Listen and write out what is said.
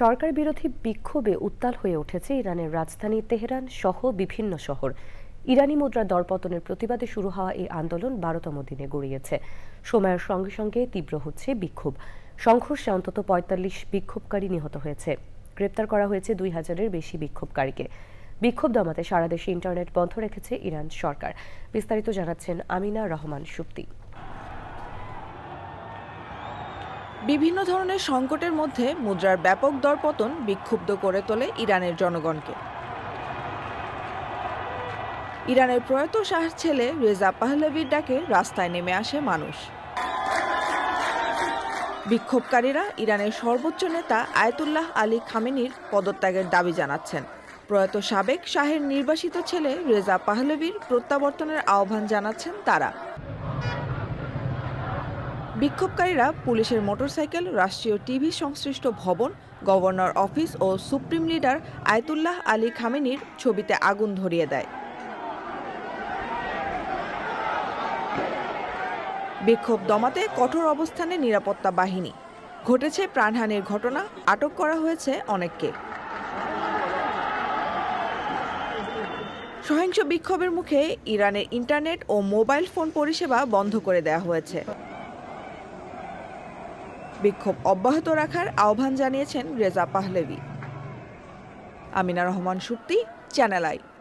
সরকার বিরোধী বিক্ষোভে উত্তাল হয়ে উঠেছে ইরানের রাজধানী তেহরান সহ বিভিন্ন শহর। ইরানি মুদ্রার দরপতনের প্রতিবাদে শুরু হওয়া এই আন্দোলন বারোতম দিনে গড়িয়েছে। সময়ের সঙ্গে সঙ্গে তীব্র হচ্ছে বিক্ষোভ। সংঘর্ষে অন্তত পঁয়তাল্লিশ বিক্ষোভকারী নিহত হয়েছে। গ্রেপ্তার করা হয়েছে দুই হাজারের বেশি বিক্ষোভকারীকে। বিক্ষোভ দমাতে সারা দেশে ইন্টারনেট বন্ধ রেখেছে ইরান সরকার। বিস্তারিত জানাচ্ছেন আমিনা রহমান সুপ্তি। বিভিন্ন ধরনের সংকটের মধ্যে মুদ্রার ব্যাপক দরপতন বিক্ষুব্ধ করে তোলে ইরানের জনগণকে। ইরানের প্রয়াত শাহর ছেলে রেজা পাহলভির ডাকে রাস্তায় নেমে আসে মানুষ। বিক্ষোভকারীরা ইরানের সর্বোচ্চ নেতা আয়তুল্লাহ আলী খামেনির পদত্যাগের দাবি জানাচ্ছেন। প্রয়াত সাবেক শাহের নির্বাসিত ছেলে রেজা পাহলভির প্রত্যাবর্তনের আহ্বান জানাচ্ছেন তারা। বিক্ষোভকারীরা পুলিশের মোটরসাইকেল, রাষ্ট্রীয় টিভি সংশ্লিষ্ট ভবন, গভর্নর অফিস ও সুপ্রিম লিডার আয়তুল্লাহ আলী খামেনির ছবিতে আগুন ধরিয়ে দেয়। বিক্ষোভ দমাতে কঠোর অবস্থানে নিরাপত্তা বাহিনী। ঘটেছে প্রাণহানির ঘটনা, আটক করা হয়েছে অনেককে। সহিংস বিক্ষোভের মুখে ইরানের ইন্টারনেট ও মোবাইল ফোন পরিষেবা বন্ধ করে দেওয়া হয়েছে। বিক্ষোভ অব্যাহত রাখার আহ্বান জানিয়েছেন Reza Pahlavi. Amina Rahman Supti channel I.